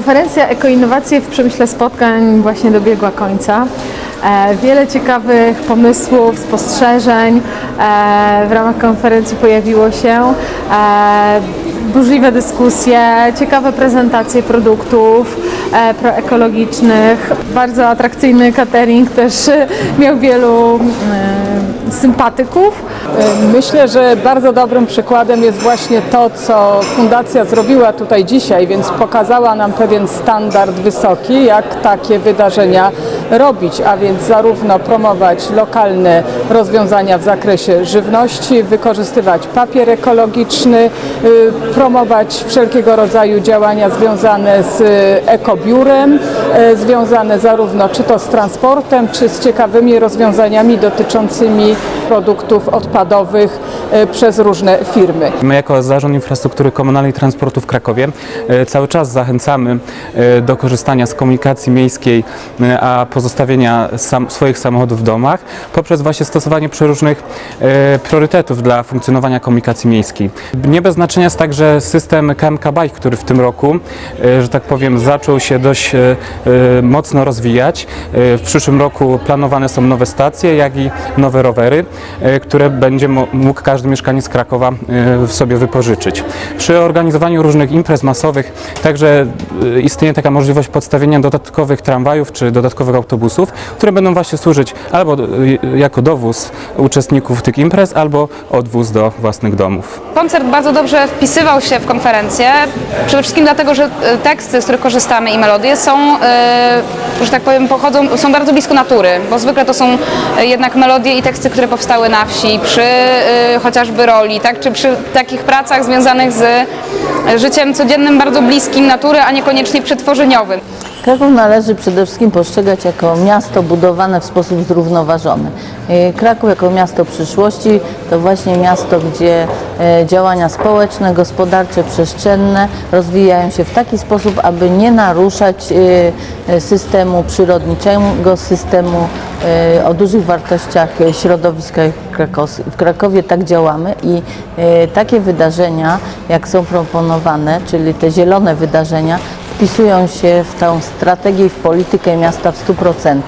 Konferencja Ekoinnowacje w przemyśle spotkań właśnie dobiegła końca. E, Wiele ciekawych pomysłów, spostrzeżeń e, w ramach konferencji pojawiło się. E, Burzliwe dyskusje, ciekawe prezentacje produktów proekologicznych. Bardzo atrakcyjny catering też miał wielu sympatyków. Myślę, że bardzo dobrym przykładem jest właśnie to, co Fundacja zrobiła tutaj dzisiaj, więc pokazała nam pewien standard wysoki, jak takie wydarzenia robić, a więc zarówno promować lokalne rozwiązania w zakresie żywności, wykorzystywać papier ekologiczny, y, promować wszelkiego rodzaju działania związane z y, ekobiurem, y, związane zarówno czy to z transportem, czy z ciekawymi rozwiązaniami dotyczącymi produktów odpadowych przez różne firmy. My jako Zarząd Infrastruktury Komunalnej i Transportu w Krakowie cały czas zachęcamy do korzystania z komunikacji miejskiej, a pozostawienia sam, swoich samochodów w domach poprzez właśnie stosowanie przeróżnych e, priorytetów dla funkcjonowania komunikacji miejskiej. Nie bez znaczenia jest także system KMK Bike, który w tym roku, e, że tak powiem, zaczął się dość e, e, mocno rozwijać. E, W przyszłym roku planowane są nowe stacje, jak i nowe rowery, e, które będzie mógł każdy mieszkaniec Krakowa e, sobie wypożyczyć. Przy organizowaniu różnych imprez masowych także e, istnieje taka możliwość podstawienia dodatkowych tramwajów czy dodatkowych autobusów, które będą właśnie służyć albo e, jako dowóz uczestników tych imprez, albo odwóz do własnych domów. Koncert bardzo dobrze wpisywał się w konferencję, przede wszystkim dlatego, że e, teksty, z których korzystamy i melodie są, e, że tak powiem, pochodzą, są bardzo blisko natury, bo zwykle to są jednak melodie i teksty, które powstały na wsi, przy chociażby roli, tak, czy przy takich pracach związanych z życiem codziennym, bardzo bliskim natury, a niekoniecznie przetworzeniowym. Kraków należy przede wszystkim postrzegać jako miasto budowane w sposób zrównoważony. E, Kraków jako miasto przyszłości to właśnie miasto, gdzie e, działania społeczne, gospodarcze, przestrzenne rozwijają się w taki sposób, aby nie naruszać e, systemu przyrodniczego, systemu o dużych wartościach środowiska w Krakowie tak działamy i takie wydarzenia, jak są proponowane, czyli te zielone wydarzenia, wpisują się w tę strategię i w politykę miasta w 100%.